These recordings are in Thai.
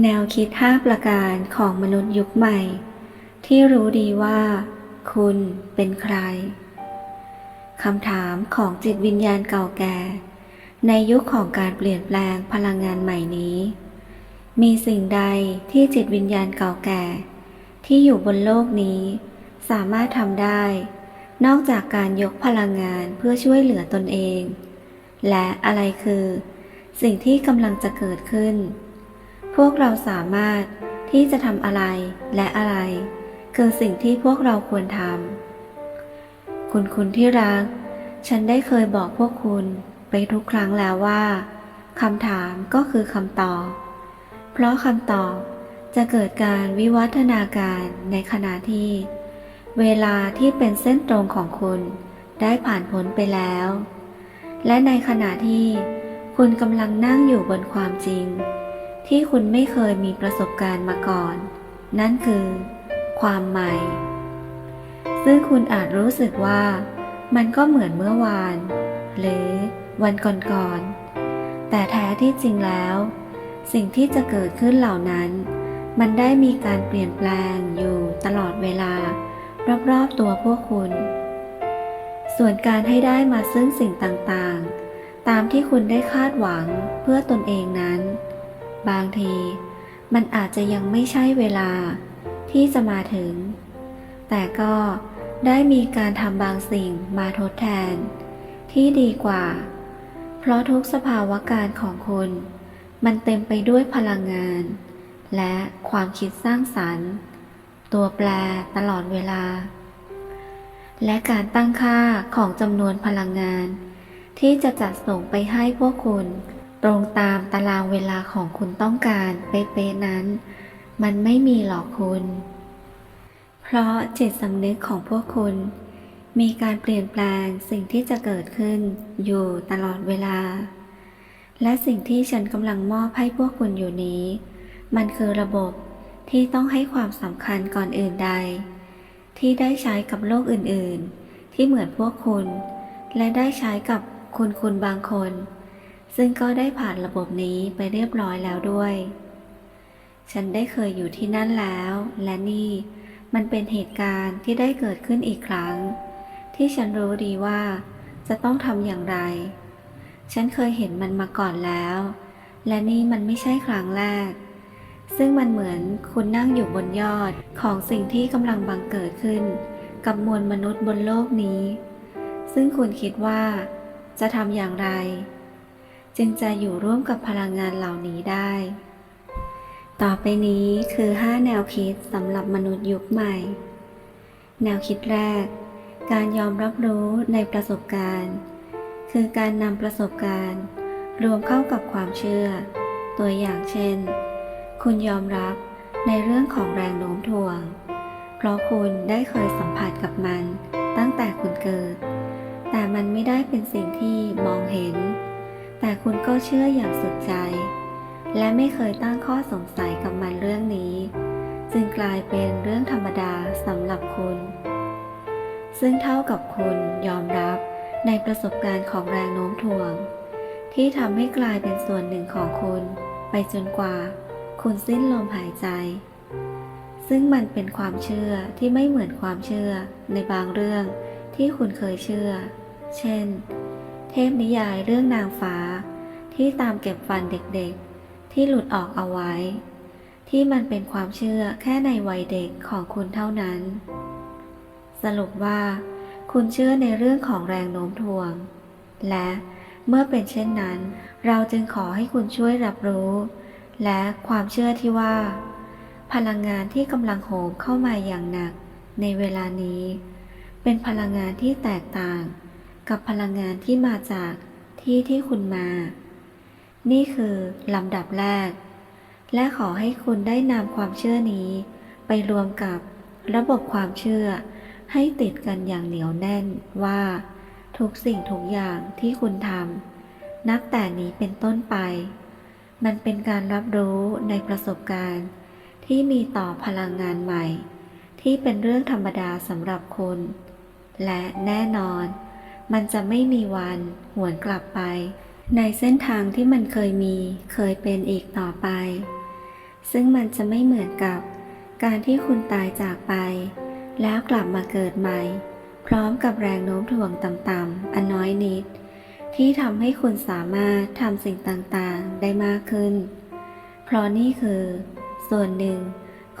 แนวคิด 5 ประการของมนุษย์ยุคใหม่ ที่รู้ดีว่า คุณเป็นใคร คำถามของจิตวิญญาณเก่าแก่ ในยุคของการเปลี่ยนแปลงพลังงานใหม่นี้ มีสิ่งใดที่จิตวิญญาณเก่าแก่ ที่อยู่บนโลกนี้ สามารถทำได้ นอกจากการยกพลังงานเพื่อช่วยเหลือตนเอง และอะไรคือ สิ่งที่กำลังจะเกิดขึ้น พวกเราสามารถที่จะทำอะไรและอะไร คือสิ่งที่พวกเราควรทำคุณคุณที่รัก ฉันได้เคยบอกพวกคุณไปทุกครั้งแล้วว่าคำถามก็คือคำตอบ เพราะคำตอบจะเกิดการวิวัฒนาการในขณะที่ เวลาที่เป็นเส้นตรงของคุณได้ผ่านพ้นไปแล้ว และในขณะที่คุณกำลังนั่งอยู่บนความจริง ที่คุณไม่เคยมีประสบการณ์มาก่อน นั่นคือ ความใหม่ ซึ่งคุณอาจรู้สึกว่า มันก็เหมือนเมื่อวาน หรือวันก่อนๆแต่แท้ที่จริงแล้ว สิ่งที่จะเกิดขึ้นเหล่านั้น มันได้มีการเปลี่ยนแปลงอยู่ตลอดเวลา รอบๆตัวพวกคุณ ส่วนการให้ได้มาซึ่งสิ่งต่างๆ ตามที่คุณได้คาดหวังเพื่อตนเองนั้น บางทีมันอาจจะยังไม่ใช่เวลาที่จะมาถึง แต่ก็ได้มีการทำบางสิ่งมาทดแทน ที่ดีกว่า เพราะทุกสภาวะการของคุณ มันเต็มไปด้วยพลังงาน และความคิดสร้างสรรค์ ตัวแปรตลอดเวลา และการตั้งค่าของจำนวนพลังงาน ที่จะจัดส่งไปให้พวกคุณ ตรงตามตารางเวลาของคุณต้องการเป๊ะๆนั้น มันไม่มีหรอกคุณ เพราะจิตสำนึกของพวกคุณ มีการเปลี่ยนแปลงสิ่งที่จะเกิดขึ้นอยู่ตลอดเวลา และสิ่งที่ฉันกำลังมอบให้พวกคุณอยู่นี้ มันคือระบบที่ต้องให้ความสำคัญก่อนอื่นใด ที่ได้ใช้กับโลกอื่นๆ ที่เหมือนพวกคุณ และได้ใช้กับคุณคุณบางคน ซึ่งก็ได้ผ่านระบบนี้ไปเรียบร้อยแล้วด้วย ฉันได้เคยอยู่ที่นั่นแล้ว และนี่มันเป็นเหตุการณ์ที่ได้เกิดขึ้นอีกครั้ง ที่ฉันรู้ดีว่าจะต้องทำอย่างไร ฉันเคยเห็นมันมาก่อนแล้ว และนี่มันไม่ใช่ครั้งแรก ซึ่งมันเหมือนคุณนั่งอยู่บนยอดของสิ่งที่กำลังบังเกิดขึ้น กับมวลมนุษย์บนโลกนี้ ซึ่งคุณคิดว่าจะทำอย่างไร จึงจะอยู่ร่วมกับพลังงานเหล่านี้ได้ ต่อไปนี้คือ 5 แนวคิดสำหรับมนุษย์ยุคใหม่ แนวคิดแรก การยอมรับรู้ในประสบการณ์ คือการนำประสบการณ์ รวมเข้ากับความเชื่อ ตัวอย่างเช่น คุณยอมรับในเรื่องของแรงโน้มถ่วง เพราะคุณได้เคยสัมผัสกับมันตั้งแต่คุณเกิด แต่มันไม่ได้เป็นสิ่งที่มองเห็น แต่คุณก็เชื่ออย่างสุดใจ และไม่เคยตั้งข้อสงสัยกับมันเรื่องนี้ จึงกลายเป็นเรื่องธรรมดาสำหรับคุณ ซึ่งเท่ากับคุณยอมรับในประสบการณ์ของแรงโน้มถ่วง ที่ทำให้กลายเป็นส่วนหนึ่งของคุณ ไปจนกว่า คุณสิ้นลมหายใจ ซึ่งมันเป็นความเชื่อที่ไม่เหมือนความเชื่อในบางเรื่องที่คุณเคยเชื่อ เช่น เทพนิยายเรื่องนางฟ้า ที่ตามเก็บฟันเด็กๆ ที่หลุดออกเอาไว้ ที่มันเป็นความเชื่อแค่ในวัยเด็กของคุณเท่านั้น สรุปว่า คุณเชื่อในเรื่องของแรงโน้มถ่วง และเมื่อเป็นเช่นนั้น เราจึงขอให้คุณช่วยรับรู้ และความเชื่อที่ว่า พลังงานที่กำลังโหมเข้ามาอย่างหนักในเวลานี้ เป็นพลังงานที่แตกต่าง กับพลังงานที่มาจากที่ที่คุณมา นี่คือลำดับแรก และขอให้คุณได้นำความเชื่อนี้ ไปรวมกับระบบความเชื่อ ให้ติดกันอย่างเหนียวแน่นว่า ทุกสิ่งทุกอย่างที่คุณทำนับแต่นี้เป็นต้นไป มันเป็นการรับรู้ในประสบการณ์ ที่มีต่อพลังงานใหม่ ที่เป็นเรื่องธรรมดาสำหรับคุณ และแน่นอน มันจะไม่มีวันหวนกลับไป ในเส้นทางที่มันเคยมีเคยเป็นอีกต่อไป ซึ่งมันจะไม่เหมือนกับ การที่คุณตายจากไป แล้วกลับมาเกิดใหม่ พร้อมกับแรงโน้มถ่วงต่ำๆอันน้อยนิด ที่ทำให้คุณสามารถทำสิ่งต่างๆได้มากขึ้น เพราะนี่คือ ส่วนหนึ่ง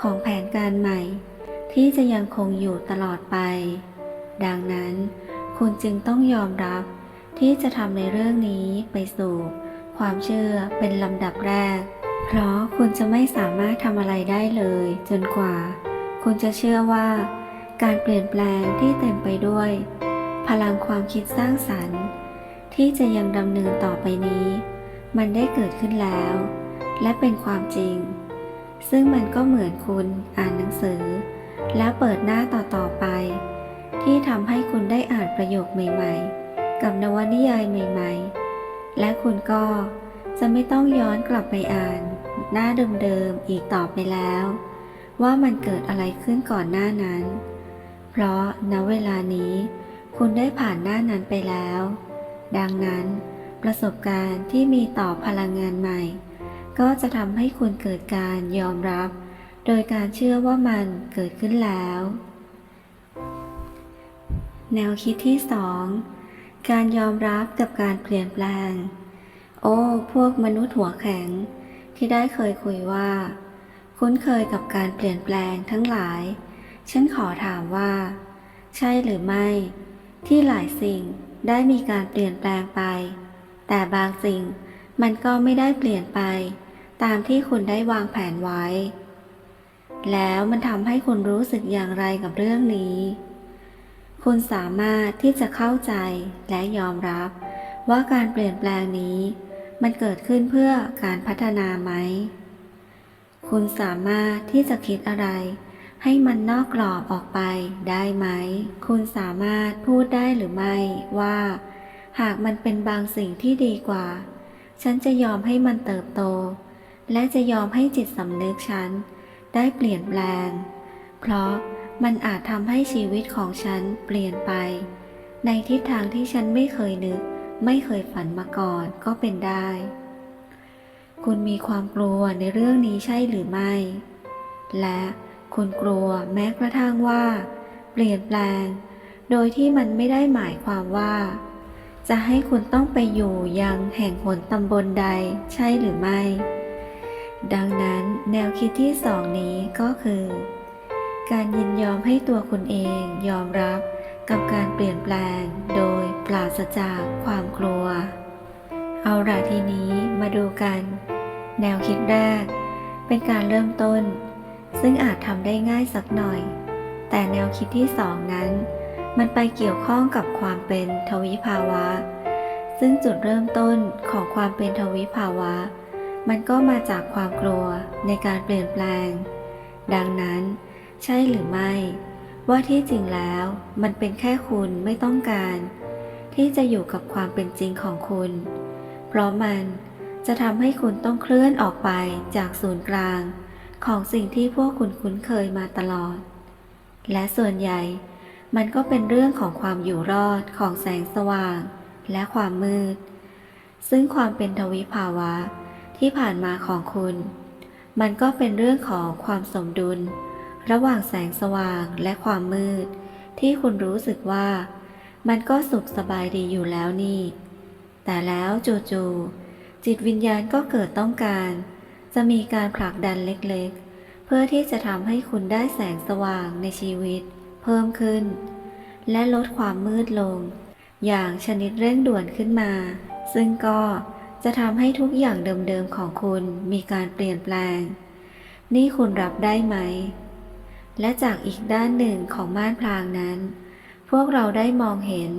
ของแผนการใหม่ ที่จะยังคงอยู่ตลอดไป ดังนั้น คุณจึงต้องยอมรับ ที่จะทำในเรื่องนี้ไปสู่ความเชื่อเป็นลำดับแรก เพราะคุณจะไม่สามารถทำอะไรได้เลย จนกว่า คุณจะเชื่อว่า การเปลี่ยนแปลงที่เต็มไปด้วย พลังความคิดสร้างสรรค์ ที่จะยังดำเนินต่อไปนี้ มันได้เกิดขึ้นแล้ว และเป็นความจริง ซึ่งมันก็เหมือนคุณอ่านหนังสือ แล้วเปิดหน้าต่อๆไป ที่ทำให้คุณได้อ่านประโยคใหม่ๆ กับนวนิยายใหม่ๆ และคุณก็จะไม่ต้องย้อนกลับไปอ่าน หน้าเดิมๆอีกต่อไปแล้ว ว่ามันเกิดอะไรขึ้นก่อนหน้านั้น เพราะณเวลานี้ คุณได้ผ่านหน้านั้นไปแล้ว ดังนั้น ประสบการณ์ที่มีต่อพลังงานใหม่ ก็จะทำให้คุณเกิดการยอมรับ โดยการเชื่อว่ามันเกิดขึ้นแล้ว แนวคิดที่2การยอมรับกับการเปลี่ยนแปลง โอ้ พวกมนุษย์หัวแข็ง ที่ได้เคยคุยว่า คุ้นเคยกับการเปลี่ยนแปลงทั้งหลาย ฉันขอถามว่า ใช่หรือไม่ ที่หลายสิ่งได้มีการเปลี่ยนแปลงไป แต่บางสิ่งมันก็ไม่ได้เปลี่ยนไป ตามที่คุณได้วางแผนไว้ แล้วมันทำให้คุณรู้สึกอย่างไรกับเรื่องนี้ คุณสามารถที่จะเข้าใจและยอมรับ ว่าการเปลี่ยนแปลงนี้ มันเกิดขึ้นเพื่อการพัฒนาไหม คุณสามารถที่จะคิดอะไร ให้มันนอกกรอบออกไปได้ไหม คุณสามารถพูดได้หรือไม่ว่า หากมันเป็นบางสิ่งที่ดีกว่า ฉันจะยอมให้มันเติบโต และจะยอมให้จิตสำนึกฉันได้เปลี่ยนแปลง เพราะ มันอาจทำให้ชีวิตของฉันเปลี่ยนไป ในทิศทางที่ฉันไม่เคยนึก ไม่เคยฝันมาก่อนก็เป็นได้ คุณมีความกลัวในเรื่องนี้ใช่หรือไม่ และคุณกลัวแม้กระทั่งว่า เปลี่ยนแปลง โดยที่มันไม่ได้หมายความว่า จะให้คุณต้องไปอยู่ยังแห่งหนตำบลใดใช่หรือไม่ ดังนั้นแนวคิดที่สองนี้ก็คือ การยินยอมให้ตัวคุณเองยอมรับกับการเปลี่ยนแปลงโดยปราศจากความกลัว เอาละทีนี้มาดูกัน แนวคิดแรก เป็นการเริ่มต้น ซึ่งอาจทำได้ง่ายสักหน่อย แต่แนวคิดที่สองนั้น มันไปเกี่ยวข้องกับความเป็นทวิภาวะ ซึ่งจุดเริ่มต้นของความเป็นทวิภาวะ มันก็มาจากความกลัวในการเปลี่ยนแปลง ดังนั้น ใช่หรือไม่ ว่าที่จริงแล้วมันเป็นแค่คุณไม่ต้องการ ที่จะอยู่กับความเป็นจริงของคุณ เพราะมันจะทำให้คุณต้องเคลื่อนออกไปจากศูนย์กลาง ของสิ่งที่พวกคุณคุ้นเคยมาตลอด และส่วนใหญ่ มันก็เป็นเรื่องของความอยู่รอดของแสงสว่าง และความมืด ซึ่งความเป็นทวิภาวะที่ผ่านมาของคุณ มันก็เป็นเรื่องของความสมดุล ระหว่างแสงสว่างและความมืด ที่คุณรู้สึกว่า มันก็สุขสบายดีอยู่แล้วนี่ แต่แล้วจู่ๆจิตวิญญาณก็เกิดต้องการ จะมีการผลักดันเล็กๆ เพื่อที่จะทำให้คุณได้แสงสว่างในชีวิต เพิ่มขึ้น และลดความมืดลง อย่างชนิดเร่งด่วนขึ้นมา ซึ่งก็จะทำให้ทุกอย่างเดิมๆของคุณมีการเปลี่ยนแปลง นี่คุณรับได้ไหม และจากอีกด้านหนึ่งของม่านพรางนั้น พวกเราได้มองเห็น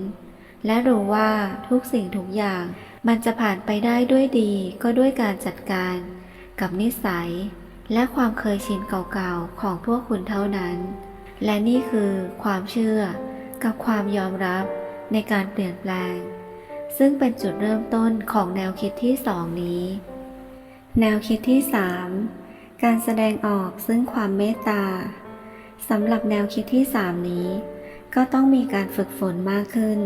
และรู้ว่าทุกสิ่งทุกอย่าง มันจะผ่านไปได้ด้วยดีก็ด้วยการจัดการ กับนิสัย และความเคยชินเก่าๆของพวกคุณเท่านั้น และนี่คือความเชื่อ กับความยอมรับในการเปลี่ยนแปลง ซึ่งเป็นจุดเริ่มต้นของแนวคิดที่สองนี้ แนวคิดที่สามการแสดงออกซึ่งความเมตตา สำหรับแนวคิดที่สามนี้ ก็ต้องมีการฝึกฝนมากขึ้น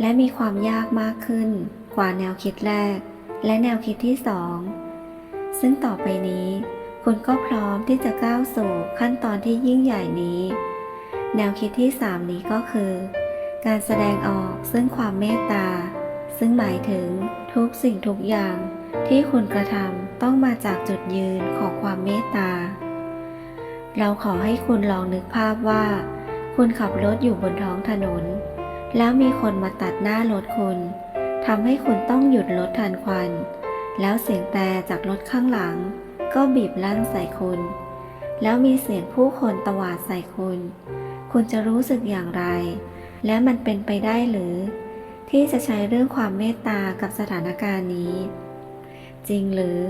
และมีความยากมากขึ้น กว่าแนวคิดแรก และแนวคิดที่สองซึ่งต่อไปนี้ คุณก็พร้อมที่จะก้าวสู่ขั้นตอนที่ยิ่งใหญ่นี้ แนวคิดที่ 3 นี้ก็คือ การแสดงออกซึ่งความเมตตา ซึ่งหมายถึงทุกสิ่งทุกอย่างที่คุณกระทำต้องมาจากจุดยืนของความเมตตา เราขอให้คุณลองนึกภาพว่า คุณขับรถอยู่บนท้องถนน แล้วมีคนมาตัดหน้ารถคุณทำให้คุณต้องหยุดรถทันควัน แล้วเสียงแต่จากรถข้างหลัง ก็บีบลั่นใส่คุณ แล้วมีเสียงผู้คนตวาดใส่คุณ คุณจะรู้สึกอย่างไร และมันเป็นไปได้หรือ ที่จะใช้เรื่องความเมตตากับสถานการณ์นี้ จริงหรือ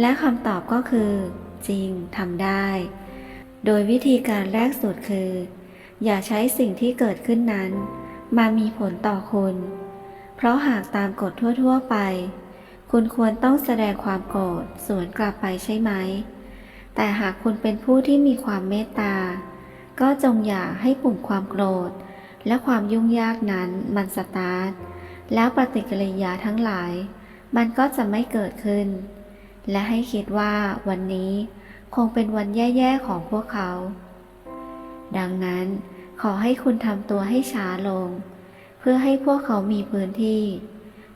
และคำตอบก็คือ จริงทำได้ โดยวิธีการแรกสุดคือ อย่าใช้สิ่งที่เกิดขึ้นนั้น มามีผลต่อคุณ เพราะหากตามกฎทั่ว ๆ ไป คุณควรต้องแสดงความโกรธสวนกลับไปใช่ไหม แต่หากคุณเป็นผู้ที่มีความเมตตา ก็จงอย่าให้ปุ่มความโกรธ และความยุ่งยากนั้นมันสตาร์ท แล้วปฏิกิริยาทั้งหลาย มันก็จะไม่เกิดขึ้น และให้คิดว่าวันนี้ คงเป็นวันแย่ๆของพวกเขา ดังนั้นขอให้คุณทำตัวให้ช้าลง เพื่อให้พวกเขามีพื้นที่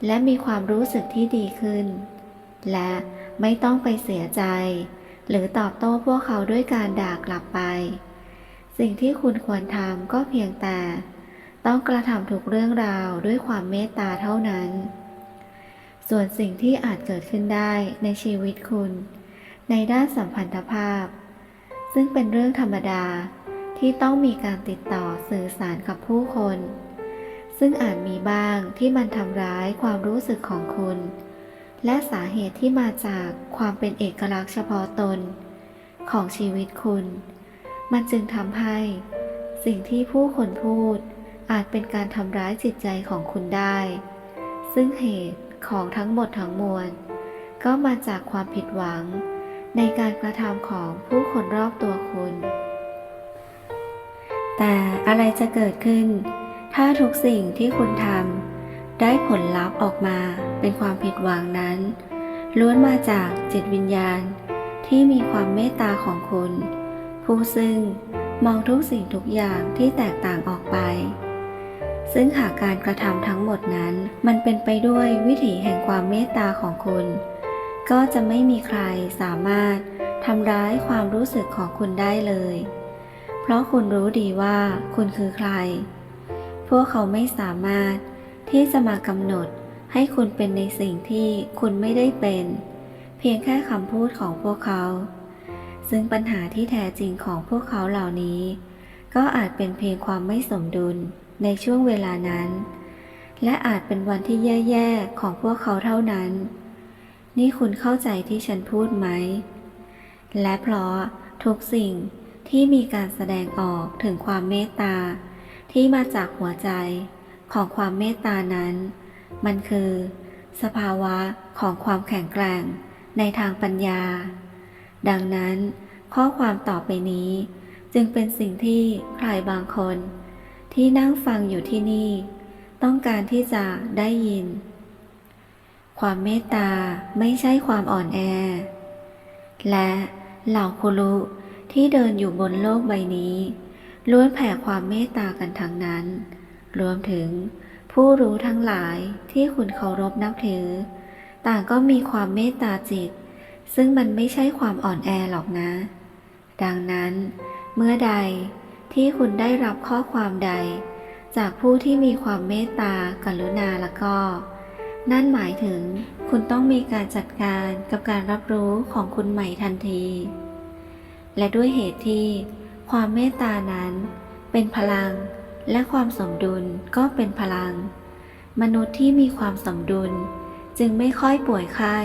และมีความรู้สึกที่ดีขึ้น และไม่ต้องไปเสียใจ หรือตอบโต้พวกเขาด้วยการด่ากลับไป สิ่งที่คุณควรทำก็เพียงแต่ ต้องกระทำทุกเรื่องราวด้วยความเมตตาเท่านั้น ส่วนสิ่งที่อาจเกิดขึ้นได้ในชีวิตคุณ ในด้านสัมพันธภาพ ซึ่งเป็นเรื่องธรรมดาที่ต้องมีการติดต่อสื่อสารกับผู้คน ซึ่งอาจมีบ้างที่มันทำร้ายความรู้สึกของคุณ และสาเหตุที่มาจากความเป็นเอกลักษณ์เฉพาะตน ของชีวิตคุณ มันจึงทำให้สิ่งที่ผู้คนพูด อาจเป็นการทำร้ายจิตใจของคุณได้ ซึ่งเหตุของทั้งหมดทั้งมวล ก็มาจากความผิดหวัง ในการกระทำของผู้คนรอบตัวคุณ แต่อะไรจะเกิดขึ้น ถ้าทุกสิ่งที่คุณทำได้ผลลัพธ์ออกมาเป็นความผิดหวังนั้น ล้วนมาจากจิตวิญญาณที่มีความเมตตาของคุณ ผู้ซึ่งมองทุกสิ่งทุกอย่างที่แตกต่างออกไป ซึ่งหากการกระทำทั้งหมดนั้น มันเป็นไปด้วยวิถีแห่งความเมตตาของคุณ ก็จะไม่มีใครสามารถทำร้ายความรู้สึกของคุณได้เลย เพราะคุณรู้ดีว่าคุณคือใคร พวกเขาไม่สามารถที่จะมากำหนดให้คุณเป็นในสิ่งที่คุณไม่ได้เป็น เพียงแค่คำพูดของพวกเขา ซึ่งปัญหาที่แท้จริงของพวกเขาเหล่านี้ ก็อาจเป็นเพียงความไม่สมดุลในช่วงเวลานั้น และอาจเป็นวันที่แย่ๆของพวกเขาเท่านั้น นี่คุณเข้าใจที่ฉันพูดไหม และเพราะทุกสิ่งที่มีการแสดงออกถึงความเมตตา ที่มาจากหัวใจของความเมตตานั้น มันคือ สภาวะของความแข็งแกร่งในทางปัญญา ดังนั้นข้อความต่อไปนี้ จึงเป็นสิ่งที่ใครบางคน ที่นั่งฟังอยู่ที่นี่ ต้องการที่จะได้ยิน ความเมตตาไม่ใช่ความอ่อนแอ และเหล่าคุรุที่เดินอยู่บนโลกใบนี้ล้วนแผ่ความเมตตากันทั้งนั้น รวมถึงผู้รู้ทั้งหลายที่คุณเคารพนับถือ ต่างก็มีความเมตตาจิต ซึ่งมันไม่ใช่ความอ่อนแอหรอกนะ ดังนั้น เมื่อใดที่คุณได้รับข้อความใด จากผู้ที่มีความเมตตากรุณาแล้วก็ นั่นหมายถึงคุณต้องมีการจัดการกับการรับรู้ของคุณใหม่ทันที และด้วยเหตุที่ความเมตตานั้นเป็นพลังและความสมดุลก็เป็นพลัง มนุษย์ที่มีความสมดุลจึงไม่ค่อยป่วยไข้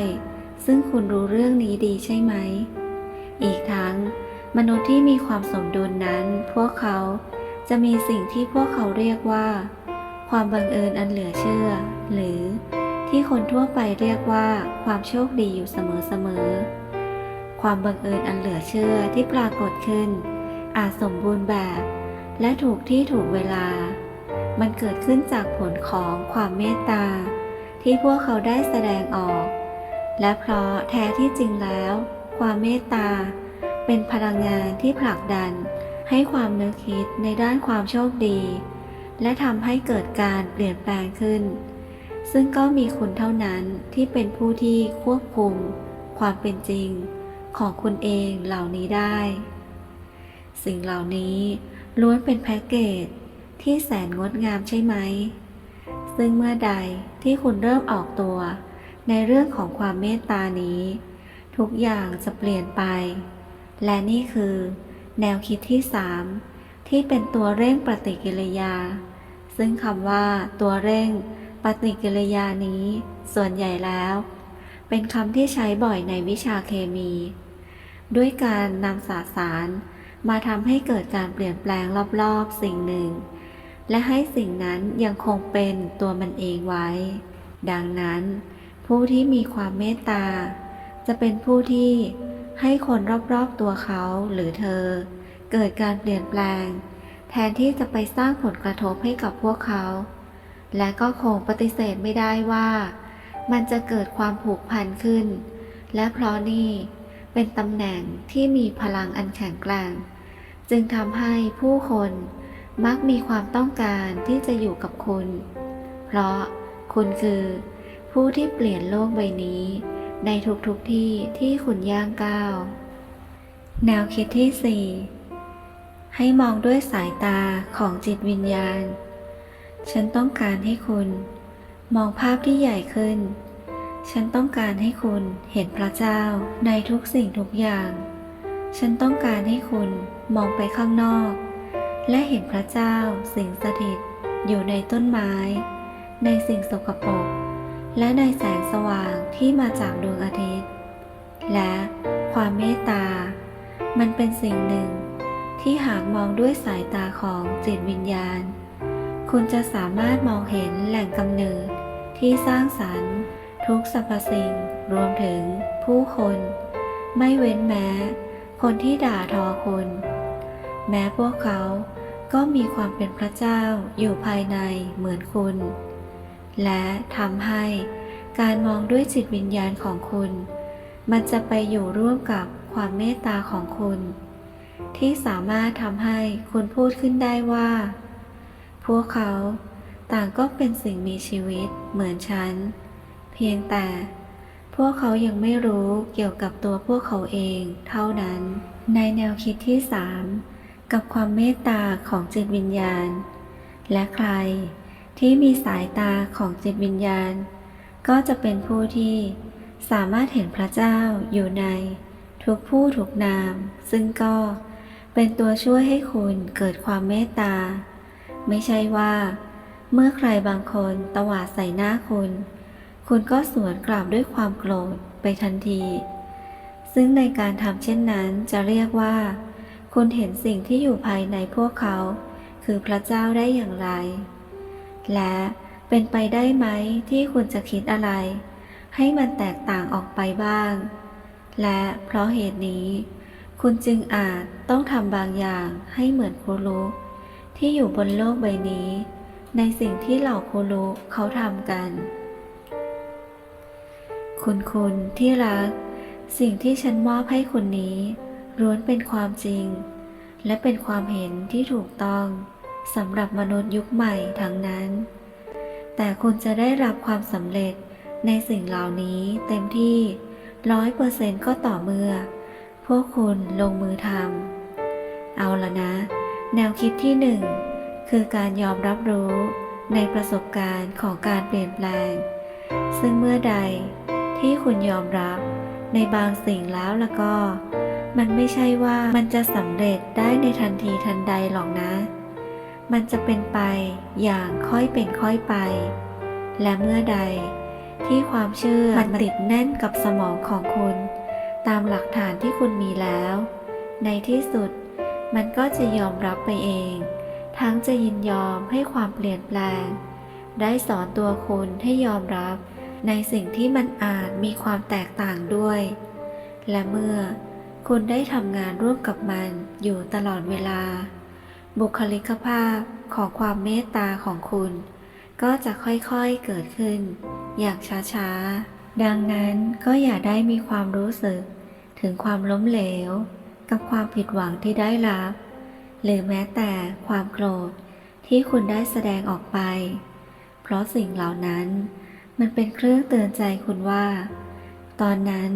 ซึ่งคุณรู้เรื่องนี้ดีใช่ไหม อีกทั้ง มนุษย์ที่มีความสมดุลนั้น พวกเขาจะมีสิ่งที่พวกเขาเรียกว่า ความบังเอิญอันเหลือเชื่อ หรือ ที่คนทั่วไปเรียกว่าความโชคดีอยู่เสมอๆ ความบังเอิญอันเหลือเชื่อที่ปรากฏขึ้น อาจสมบูรณ์แบบ และถูกที่ถูกเวลา มันเกิดขึ้นจากผลของความเมตตา ที่พวกเขาได้แสดงออก และเพราะแท้ที่จริงแล้ว ความเมตตา เป็นพลังงานที่ผลักดัน ให้ความนึกคิดในด้านความโชคดี และทำให้เกิดการเปลี่ยนแปลงขึ้น ซึ่งก็มีคุณเท่านั้นที่เป็นผู้ที่ควบคุม ความเป็นจริงของคุณเองเหล่านี้ได้ สิ่งเหล่านี้ล้วนเป็นแพ็กเกจที่แสนงดงามใช่ไหม ซึ่งเมื่อใดที่คุณเริ่มออกตัว ในเรื่องของความเมตตานี้ ทุกอย่างจะเปลี่ยนไป และนี่คือ แนวคิดที่3ที่เป็นตัวเร่งปฏิกิริยา ซึ่งคำว่าตัวเร่ง ปฏิกิริยานี้ ส่วนใหญ่แล้ว เป็นคำที่ใช้บ่อยในวิชาเคมี ด้วยการนำสสาร มาทำให้เกิดการเปลี่ยนแปลงรอบๆสิ่งหนึ่ง และให้สิ่งนั้นยังคงเป็นตัวมันเองไว้ ดังนั้น ผู้ที่มีความเมตตา จะเป็นผู้ที่ให้คนรอบๆตัวเขาหรือเธอ เกิดการเปลี่ยนแปลง แทนที่จะไปสร้างผลกระทบให้กับพวกเขา และก็คงปฏิเสธไม่ได้ว่า มันจะเกิดความผูกพันขึ้น และเพราะนี่เป็นตำแหน่งที่มีพลังอันแข็งแกร่งจึงทำให้ผู้คนมักมีความต้องการที่จะอยู่กับคุณ เพราะคุณคือผู้ที่เปลี่ยนโลกใบนี้ ในทุกๆทที่ที่คุณย่างก้าว แนวคิดที่ 4 ให้มองด้วยสายตาของจิตวิญญาณ ฉันต้องการให้คุณ มองภาพที่ใหญ่ขึ้น ฉันต้องการให้คุณเห็นพระเจ้าในทุกสิ่งทุกอย่าง ฉันต้องการให้คุณมองไปข้างนอก และเห็นพระเจ้าสิ่งสถิตอยู่ในต้นไม้ ในสิ่งสกปรกและในแสงสว่างที่มาจากดวงอาทิตย์ และความเมตตา มันเป็นสิ่งหนึ่งที่หากมองด้วยสายตาของจิตวิญญาณ คุณจะสามารถมองเห็นแหล่งกำเนิดที่สร้างสรรค์ ทุกสรรพสิ่งรวมถึงผู้คน ไม่เว้นแม้ คนที่ด่าทอคุณ แม้พวกเขาก็มีความเป็นพระเจ้าอยู่ภายในเหมือนคุณ และทำให้การมองด้วยจิตวิญญาณของคุณ มันจะไปอยู่ร่วมกับความเมตตาของคุณ ที่สามารถทำให้คุณพูดขึ้นได้ว่า พวกเขาต่างก็เป็นสิ่งมีชีวิตเหมือนฉัน เพียงแต่พวกเขายังไม่รู้เกี่ยวกับตัวพวกเขาเองเท่านั้น ในแนวคิดที่3กับความเมตตาของจิตวิญญาณ และใครที่มีสายตาของจิตวิญญาณ ก็จะเป็นผู้ที่สามารถเห็นพระเจ้าอยู่ใน ทุกผู้ทุกนาม ซึ่งก็เป็นตัวช่วยให้คุณเกิดความเมตตา ไม่ใช่ว่า เมื่อใครบางคนตวาดใส่หน้าคุณ คุณก็สวนกลับด้วยความโกรธไปทันที ซึ่งในการทำเช่นนั้นจะเรียกว่า คุณเห็นสิ่งที่อยู่ภายในพวกเขา คือพระเจ้าได้อย่างไร และเป็นไปได้ไหมที่คุณจะคิดอะไร ให้มันแตกต่างออกไปบ้าง และเพราะเหตุนี้ คุณจึงอาจต้องทำบางอย่างให้เหมือนครูลุก ที่อยู่บนโลกใบนี้ ในสิ่งที่เหล่าครูลุเขาทำกัน คุณคุณที่รัก สิ่งที่ฉันมอบให้คุณนี้ล้วนเป็นความจริง และเป็นความเห็นที่ถูกต้องสำหรับมนุษย์ยุคใหม่ทั้งนั้น แต่คุณจะได้รับความสำเร็จในสิ่งเหล่านี้เต็มที่ร้อยเปอร์เซ็นต์ก็ต่อเมื่อ พวกคุณลงมือทำ เอาละนะ แนวคิดที่หนึ่งคือการยอมรับรู้ในประสบการณ์ของการเปลี่ยนแปลง ซึ่งเมื่อใดที่คุณยอมรับในบางสิ่งแล้วแล้วก็ มันไม่ใช่ว่ามันจะสำเร็จได้ในทันทีทันใดหรอกนะ มันจะเป็นไปอย่างค่อยเป็นค่อยไป และเมื่อใดที่ความเชื่อมันติดแน่นกับสมองของคุณ ตามหลักฐานที่คุณมีแล้ว ในที่สุด มันก็จะยอมรับไปเอง ทั้งจะยินยอมให้ความเปลี่ยนแปลง ได้สอนตัวคุณให้ยอมรับในสิ่งที่มันอาจมีความแตกต่างด้วย และเมื่อคุณได้ทำงานร่วมกับมันอยู่ตลอดเวลา บุคลิกภาพของความเมตตาของคุณ ก็จะค่อยๆเกิดขึ้น อย่างช้าๆ ดังนั้นก็อย่าได้มีความรู้สึกถึงความล้มเหลว กับความผิดหวังที่ได้รับ หรือแม้แต่ความโกรธที่คุณได้แสดงออกไป เพราะสิ่งเหล่านั้น มันเป็นเครื่องเตือนใจคุณว่า ตอนนั้น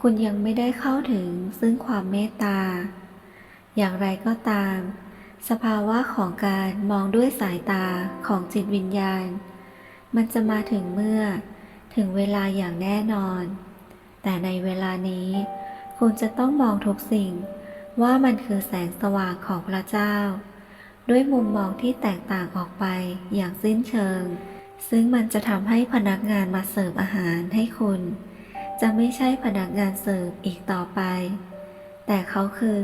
คุณยังไม่ได้เข้าถึงซึ่งความเมตตา อย่างไรก็ตาม สภาวะของการมองด้วยสายตาของจิตวิญญาณ มันจะมาถึงเมื่อถึงเวลาอย่างแน่นอน แต่ในเวลานี้ คุณจะต้องมองทุกสิ่งว่ามันคือแสงสว่างของพระเจ้า ด้วยมุมมองที่แตกต่างออกไปอย่างสิ้นเชิง ซึ่งมันจะทำให้พนักงานมาเสิร์ฟอาหารให้คุณ จะไม่ใช่พนักงานเสิร์ฟอีกต่อไป แต่เขาคือ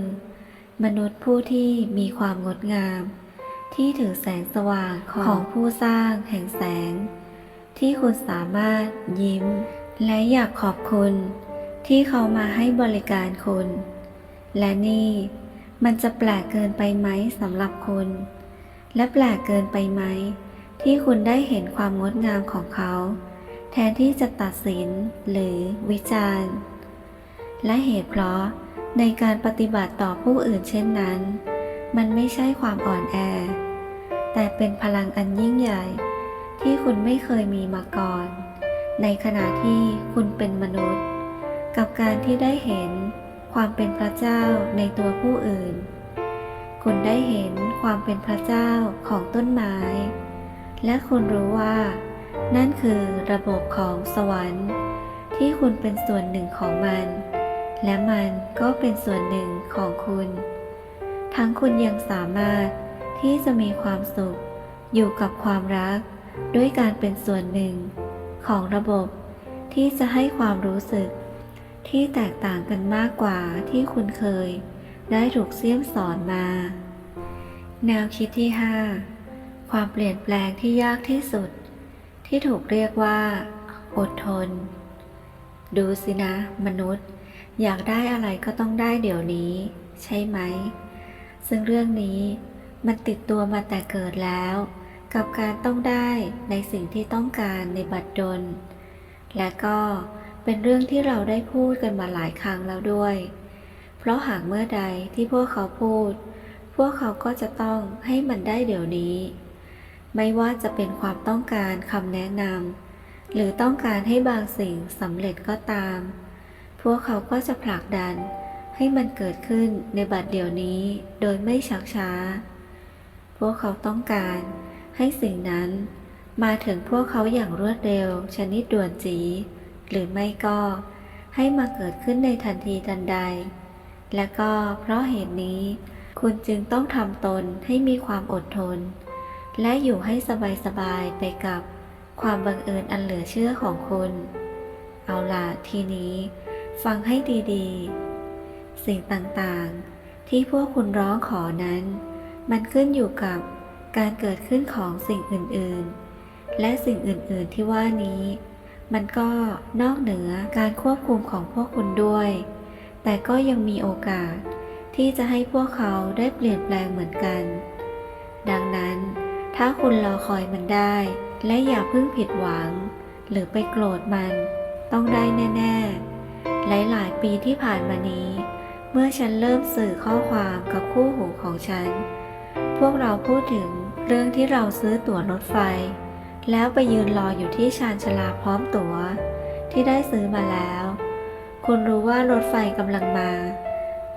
มนุษย์ผู้ที่มีความงดงาม ที่ถือแสงสว่างของผู้สร้างแห่งแสง ที่คุณสามารถยิ้ม และอยากขอบคุณ ที่เขามาให้บริการคุณ และนี่มันจะแปลกเกินไปไหมสำหรับคุณ และแปลกเกินไปไหม ที่คุณได้เห็นความงดงามของเขา แทนที่จะตัดสินหรือวิจารณ์ และเหตุเพราะในการปฏิบัติต่อผู้อื่นเช่นนั้น มันไม่ใช่ความอ่อนแอ แต่เป็นพลังอันยิ่งใหญ่ ที่คุณไม่เคยมีมาก่อน ในขณะที่คุณเป็นมนุษย์ กับการที่ได้เห็นความเป็นพระเจ้าในตัวผู้อื่น คุณได้เห็นความเป็นพระเจ้าของต้นไม้ และคุณรู้ว่า นั่นคือระบบของสวรรค์ ที่คุณเป็นส่วนหนึ่งของมัน และมันก็เป็นส่วนหนึ่งของคุณ ทั้งคุณยังสามารถที่จะมีความสุขอยู่กับความรัก ด้วยการเป็นส่วนหนึ่ง ของระบบที่จะให้ความรู้สึก ที่แตกต่างกันมากกว่าที่คุณเคย ได้ถูกเสี่ยมสอนมา แนวคิดที่ 5 ความเปลี่ยนแปลงที่ยากที่สุด ที่ถูกเรียกว่า อดทน ดูสินะ มนุษย์ อยากได้อะไรก็ต้องได้เดี๋ยวนี้ ใช่ไหม ซึ่งเรื่องนี้มันติดตัวมาแต่เกิดแล้ว กับการต้องได้ในสิ่งที่ต้องการในบัดดลและก็ เป็นเรื่องที่เราได้พูดกันมาหลายครั้งแล้วด้วย เพราะหากเมื่อใดที่พวกเขาพูด พวกเขาก็จะต้องให้มันได้เดี๋ยวนี้ ไม่ว่าจะเป็นความต้องการคำแนะนำหรือต้องการให้บางสิ่งสำเร็จก็ตาม พวกเขาก็จะผลักดันให้มันเกิดขึ้นในบัดเดี๋ยวนี้โดยไม่ชักช้า พวกเขาต้องการให้สิ่งนั้น มาถึงพวกเขาอย่างรวดเร็วชนิดด่วนจี หรือไม่ก็ให้มาเกิดขึ้นในทันทีทันใด และก็เพราะเหตุนี้ คุณจึงต้องทำตนให้มีความอดทน และอยู่ให้สบายๆไปกับความบังเอิญอันเหลือเชื่อของคุณ เอาล่ะทีนี้ ฟังให้ดีๆ สิ่งต่างๆ ที่พวกคุณร้องขอนั้น มันขึ้นอยู่กับการเกิดขึ้นของสิ่งอื่นๆ และสิ่งอื่นๆที่ว่านี้ มันก็นอกเหนือการควบคุมของพวกคุณด้วย แต่ก็ยังมีโอกาสที่จะให้พวกเขาได้เปลี่ยนแปลงเหมือนกัน ดังนั้น ถ้าคุณรอคอยมันได้ และอย่าเพิ่งผิดหวัง หรือไปโกรธมัน ต้องได้แน่ ๆ หลายๆ ปีที่ผ่านมานี้ เมื่อฉันเริ่มสื่อข้อความกับคู่หูของฉัน พวกเราพูดถึงเรื่องที่เราซื้อตั๋วรถไฟ แล้วไปยืนรออยู่ที่ชานชาลาพร้อมตั๋ว ที่ได้ซื้อมาแล้ว คุณรู้ว่ารถไฟกำลังมา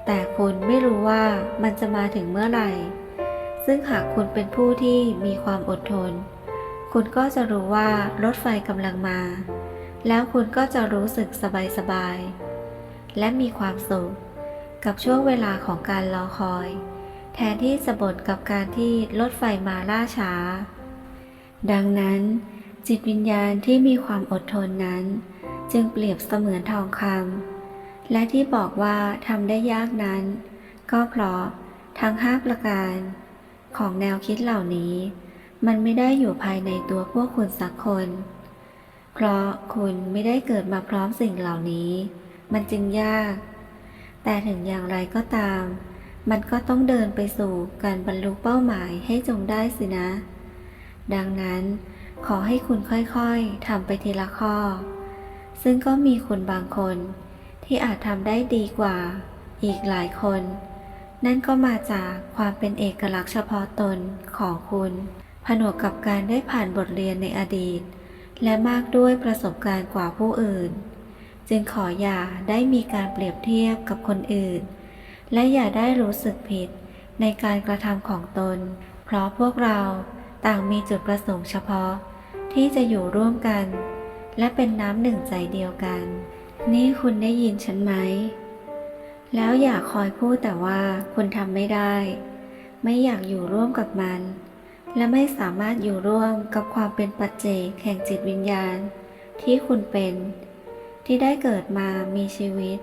แต่คุณไม่รู้ว่ามันจะมาถึงเมื่อไหร่ ซึ่งหากคุณเป็นผู้ที่มีความอดทน คุณก็จะรู้ว่ารถไฟกำลังมา แล้วคุณก็จะรู้สึกสบายๆและมีความสุข กับช่วงเวลาของการรอคอย แทนที่จะบ่นกับการที่รถไฟมาล่าช้า ดังนั้น จิตวิญญาณที่มีความอดทนนั้น จึงเปรียบเสมือนทองคำและที่บอกว่าทำได้ยากนั้น ก็เพราะทั้งห้าประการ ของแนวคิดเหล่านี้ มันไม่ได้อยู่ภายในตัวพวกคุณสักคน เพราะคุณไม่ได้เกิดมาพร้อมสิ่งเหล่านี้ มันจึงยาก แต่ถึงอย่างไรก็ตาม มันก็ต้องเดินไปสู่การบรรลุเป้าหมายให้จงได้สินะ ดังนั้นขอให้คุณค่อยๆทำไปทีละข้อ ซึ่งก็มีคนบางคน ที่อาจทำได้ดีกว่า อีกหลายคน นั่นก็มาจากความเป็นเอกลักษณ์เฉพาะตนของคุณ ผนวกกับการได้ผ่านบทเรียนในอดีต และมากด้วยประสบการณ์กว่าผู้อื่น จึงขออย่าได้มีการเปรียบเทียบกับคนอื่น และอย่าได้รู้สึกผิดในการกระทำของตน เพราะพวกเรา ต่างมีจุดประสงค์เฉพาะที่จะอยู่ร่วมกัน และเป็นน้ำหนึ่งใจเดียวกัน นี่คุณได้ยินฉันไหม แล้วอย่าคอยพูดแต่ว่าคุณทำไม่ได้ ไม่อยากอยู่ร่วมกับมัน และไม่สามารถอยู่ร่วมกับความเป็นปัจเจกแห่งจิตวิญญาณ ที่คุณเป็น ที่ได้เกิดมามีชีวิต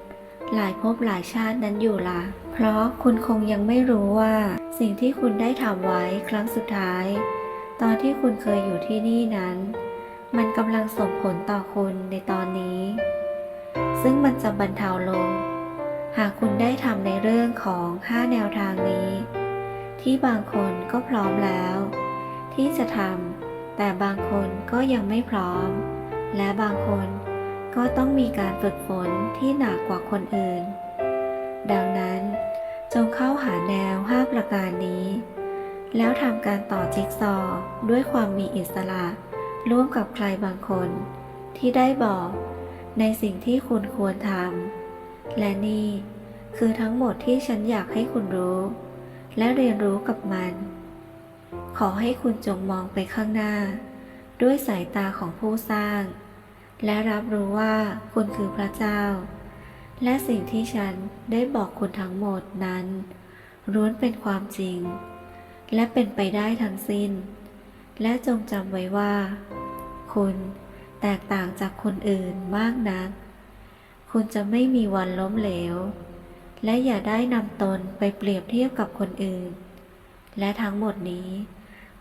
หลายภพหลายชาตินั้นอยู่ละ เพราะคุณคงยังไม่รู้ว่าสิ่งที่คุณได้ทำไว้ครั้งสุดท้าย ตอนที่คุณเคยอยู่ที่นี่นั้น มันกำลังส่งผลต่อคุณในตอนนี้ ซึ่งมันจะบรรเทาลง หากคุณได้ทำในเรื่องของ 5 แนวทางนี้ ที่บางคนก็พร้อมแล้ว ที่จะทำแต่บางคนก็ยังไม่พร้อม และบางคนก็ต้องมีการฝึกฝนที่หนักกว่าคนอื่น ดังนั้น จงเข้าหาแนว 5 ประการนี้ แล้วทำการต่อจิ๊กซอว์ด้วยความมีอิสระ ร่วมกับใครบางคน ที่ได้บอกในสิ่งที่คุณควรทำและนี่คือทั้งหมดที่ฉันอยากให้คุณรู้ และเรียนรู้กับมัน ขอให้คุณจงมองไปข้างหน้า ด้วยสายตาของผู้สร้าง และรับรู้ว่าคุณคือพระเจ้า และสิ่งที่ฉันได้บอกคุณทั้งหมดนั้นล้วนเป็นความจริง และเป็นไปได้ทั้งสิ้น และจงจำไว้ว่า คุณแตกต่างจากคนอื่นมากนัก คุณจะไม่มีวันล้มเหลว และอย่าได้นำตนไปเปรียบเทียบกับคนอื่น และทั้งหมดนี้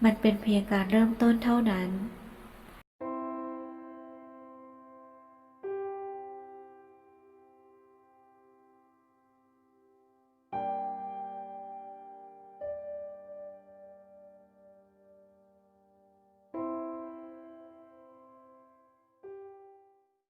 มันเป็นเพียงการเริ่มต้นเท่านั้น「